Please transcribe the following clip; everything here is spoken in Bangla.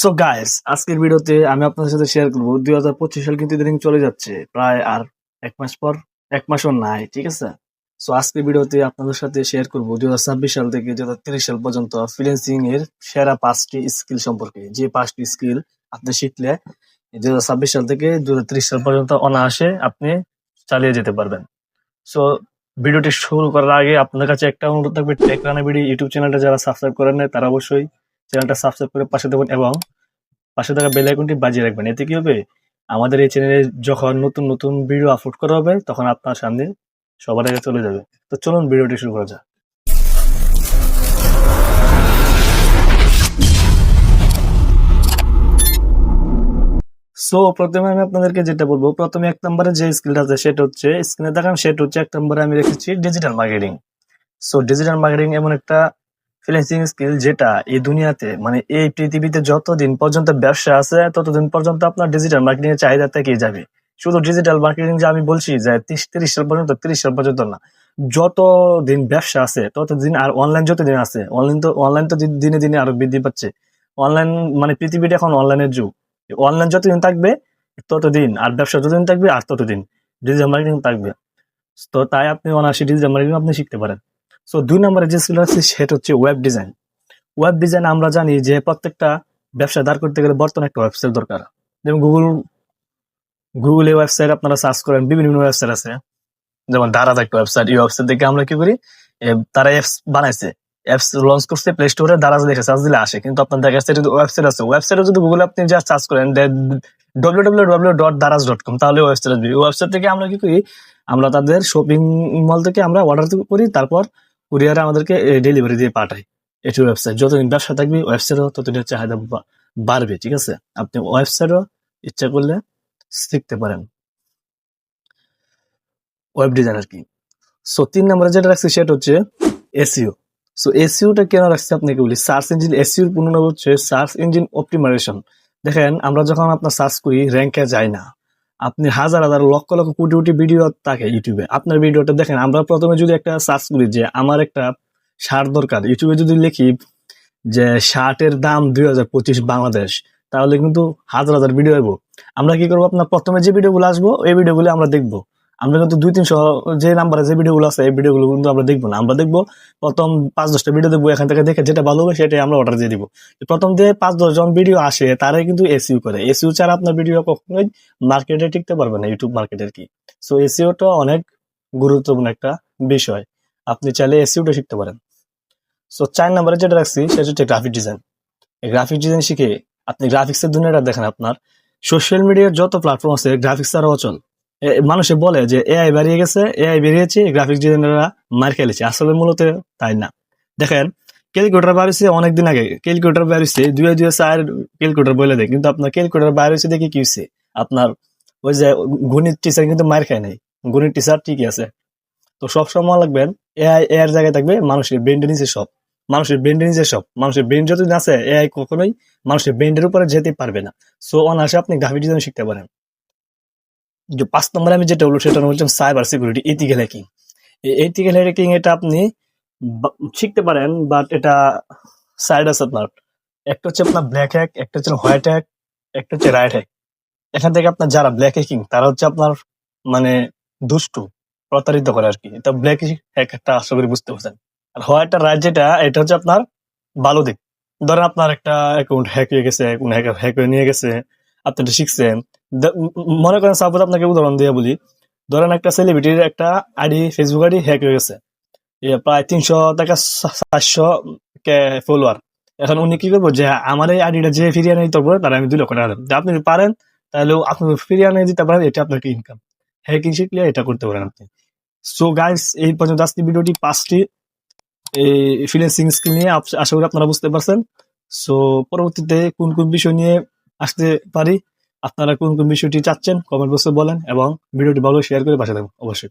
সো গাইস আজকের ভিডিওতে আমি আপনাদের সাথে শেয়ার করব। দুই হাজার পঁচিশ সাল কিন্তু ইদানিং চলে যাচ্ছে। প্রায় আর এক মাস পর, এক মাসও নাই, ঠিক আছে? সো আজকের ভিডিওতে আপনাদের সাথে শেয়ার করব দুই হাজার ছাব্বিশ সাল থেকে দুই হাজার তিরিশ সাল পর্যন্ত ফ্রিল্যান্সিং এর সেরা পাঁচটি স্কিল সম্পর্কে। যে পাঁচটি স্কিল আপনি শিখলে দুই হাজার ছাব্বিশ সাল থেকে দুই হাজার তিরিশ সাল পর্যন্ত অনায়াসে আপনি চালিয়ে যেতে পারবেন। সো ভিডিওটি শুরু করার আগে আপনাদের কাছে একটা অনুরোধ থাকবে টেক রানা ভিডিও ইউটিউব চ্যানেলটা যারা সাবস্ক্রাইব করেন তারা অবশ্যই চ্যানেলটা সাবস্ক্রাইব করে পাশে দেবেন এবং পাশে থাকা বেল আইকনটি বাজিয়ে রাখবেন। এতে কি হবে? আমাদের এই চ্যানেলে যখন নতুন নতুন ভিডিও আপলোড করা হবে, তখন আপনার সামনে সবার আগে চলে যাবে। তো চলুন ভিডিওটি শুরু করা যাক। সো প্রথমে আমি আপনাদেরকে যেটা বলব, প্রথমে এক নম্বরে যে স্কিলটা আছে, সেটা হচ্ছে স্ক্রিনে দেখান, সেটা হচ্ছে এক নম্বরে আমি রেখেছি digital marketing so digital marketing এমন একটা ফ্রিল্যান্সিং স্কিল যেটা এই দুনিয়াতে মানে এই পৃথিবীতে যতদিন পর্যন্ত ব্যবসা আছে, ততদিন পর্যন্ত আপনার ডিজিটাল মার্কেটিং এর চাহিদা থেকেই যাবে। শুধু ডিজিটাল মার্কেটিং যে আমি বলছি যে তিরিশ সাল পর্যন্ত, তিরিশ সাল পর্যন্ত না যত দিন ব্যবসা আছে, ততদিন আর অনলাইন যতদিন আছে অনলাইন তো অনলাইন তো দিনে দিনে আরও বৃদ্ধি পাচ্ছে। অনলাইন মানে পৃথিবীটা এখন অনলাইনের যুগ। অনলাইন যতদিন থাকবে, ততদিন আর ব্যবসা যতদিন থাকবে, আর ততদিন ডিজিটাল মার্কেটিং থাকবে। তো তাই আপনি অনায়াসে ডিজিটাল মার্কেটিং আপনি শিখতে পারেন। সো দুই নম্বরে যে স্কিল আছে, সেটা হচ্ছে ওয়েব ডিজাইন ওয়েব ডিজাইন আমরা জানি যে প্রত্যেকটা ব্যবসা দাঁড় করতে গেলে বর্তমানে একটা ওয়েবসাইট দরকার। যেমন গুগল গুগলে ওয়েবসাইট আপনারা সার্চ করেন, বিভিন্ন ওয়েবসাইট আছে। যেমন দারাজ একটা ওয়েবসাইট এই ওয়েবসাইট থেকে আমরা কি করি? তারা অ্যাপস বানাইছে। অ্যাপস লঞ্চ করছে প্লে স্টোরে দারাজ দেখে সার্চ দিলে আসে। কিন্তু আপনার দেখা যাচ্ছে ওয়েবসাইট আছে। ওয়েবসাইটে যদি গুগলে আপনি যা সার্চ করেন W W W dot Daraz dot com তাহলে ওয়েবসাইট আসবে। ওয়েবসাইট থেকে আমরা কি করি? আমরা তাদের শপিং মল থেকে আমরা অর্ডার করি, তারপর কুরিয়ারে আমাদেরকে ডেলিভারি দিয়ে পাঠায়। এটি ওয়েবসাইট যতদিন ব্যবসা থাকবে ওয়েবসাইটও ততদিন চাহিদা বাড়বে, ঠিক আছে? আপনি ওয়েবসাইটও ইচ্ছা করলে শিখতে পারেন। ওয়েব ডিজাইন আর কি? সো তিন নম্বরে যেটা রাখছি সেটা হচ্ছে এসিও সো এসিওটা কেন রাখছি আপনাকে বলি? সার্চ ইঞ্জিন এসিওর পূর্ণ হচ্ছে সার্চ ইঞ্জিন অপটিমাইজেশন দেখেন, আমরা যখন আপনার সার্চ করি র্যাঙ্কে যাই না। আপনি হাজার হাজার লক্ষ লক্ষ কোটি কোটি ভিডিও থাকে ইউটিউবে আপনার ভিডিওটা দেখেন, আমরা প্রথমে যদি একটা সার্চ করি যে আমার একটা শার্ট দরকার ইউটিউবে যদি লিখি যে শার্টের দাম দুই হাজার পঁচিশ বাংলাদেশ, তাহলে কিন্তু হাজার হাজার ভিডিও আসব আমরা কি করব? আপনার প্রথমে যে ভিডিওগুলো আসব এই ভিডিওগুলো আমরা দেখব। আমরা কিন্তু দুই, তিনশো যে নাম্বারে যে ভিডিওগুলো আছে, এই ভিডিওগুলো কিন্তু আমরা দেখব না। আমরা দেখব প্রথম পাঁচ, দশটা ভিডিও দেখব, এখান থেকে দেখে যেটা ভালো হবে সেটাই আমরা অর্ডার দিয়ে দিব। প্রথম দিয়ে পাঁচ, দশ জন ভিডিও আসে, তারাই কিন্তু এসইউ করে। এসইউ ছাড়া আপনার ভিডিও কখনোই মার্কেটে টিকতে পারবে না ইউটিউব মার্কেটের কি। সো এসইউটা অনেক গুরুত্বপূর্ণ একটা বিষয়। আপনি চাইলে এসইউটা শিখতে পারেন। সো চার নাম্বারে যেটা রাখছি, সেটা হচ্ছে গ্রাফিক ডিজাইন এই গ্রাফিক ডিজাইন শিখে আপনি গ্রাফিক্সের দুনিয়াটা দেখেন আপনার। সোশ্যাল মিডিয়ার যত প্ল্যাটফর্ম আছে গ্রাফিক্স ছাড়া অচল মানুষে বলে যে এআই বেরিয়ে গেছে এআই বেরিয়েছে গ্রাফিক্স ডিজাইনাররা মার খেলেছে। আসলে মূলত তাই না। দেখেন ক্যালকুলেটার বেরিয়েছে অনেকদিন আগে। ক্যালকুলেটার বেরিয়েছে দুই দুই চার ক্যালকুলেটার বলে দেয়। কিন্তু আপনার ক্যালকুলেটার বেরিয়েছে দেখে কি হচ্ছে আপনার ওই যে গণিত টিচার কিন্তু মার খায় নাই। গণিত টিচার ঠিকই আছে। তো সব সময় লাগবেন এআই এর জায়গায় থাকবে, মানুষের ব্রেন্ডের নিচে সব। মানুষের ব্রেন্ডের নিচে সব। মানুষের ব্রেন যতদিন আছে এআই কখনোই মানুষের ব্রেন্ডের উপরে যেতে পারবে না। সো অনায়াসে আপনি গ্রাফিক ডিজাইন শিখতে পারেন। যে পাঁচ নম্বরে আমি যেটা বলব সেটা হচ্ছে cyber security ethical hacking ethical hacking এটা আপনি শিখতে পারেন বাট এটা সাইড আছে আপনার একটা হচ্ছে আপনার ব্ল্যাক হ্যাক একটা হচ্ছে হোয়াইট হ্যাক একটা হচ্ছে রাইট হ্যাক এখান থেকে আপনার যারা ব্ল্যাক হ্যাকিং তারা হচ্ছে আপনার মানে দুষ্টু, প্রতারিত করে আর কি এটা ব্ল্যাক হ্যাক একটা আশা করি বুঝতে পারছেন। আর হোয়াইট আর রাইট যেটা, এটা হচ্ছে আপনার ভালো দিক। ধরেন আপনার একটা অ্যাকাউন্ট হ্যাক হয়ে গেছে অ্যাকাউন্ট হ্যাক হ্যাক হয়ে নিয়ে গেছে, আপনি এটা শিখছেন মনে করেন সাপোজ আপনাকে উদাহরণ দিয়ে বলি। ধরেন একটা সেলিব্রিটির একটা আইডি ফেসবুক আইডি হ্যাক হয়ে গেছে। প্রায় তিনশো টাকা চারশো কে ফলোয়ার এখন উনি কি করব? যে আমার এই আইডিটা যে ফিরিয়ে নিতে পারব, তারা আমি দুই লক্ষ টাকা দেবো। আপনি পারেন, তাহলে আপনি ফিরিয়ে নিয়ে দিতে পারেন, এটা আপনার ইনকাম হ্যাকিং শিখলে এটা করতে পারেন আপনি। সো গাইস এই পর্যন্ত আজকে ভিডিওটি পাঁচটি। এই ফ্রিল্যান্সিং স্কিল নিয়ে আশা করি আপনারা বুঝতে পারছেন। সো পরবর্তীতে কোন কোন বিষয় নিয়ে আসতে পারি আপনারা কোন কোন বিষয়টি চাচ্ছেন কমেন্ট বক্সে বলেন এবং ভিডিওটি ভালো শেয়ার করে পাশে থাকুন, অবশ্যই।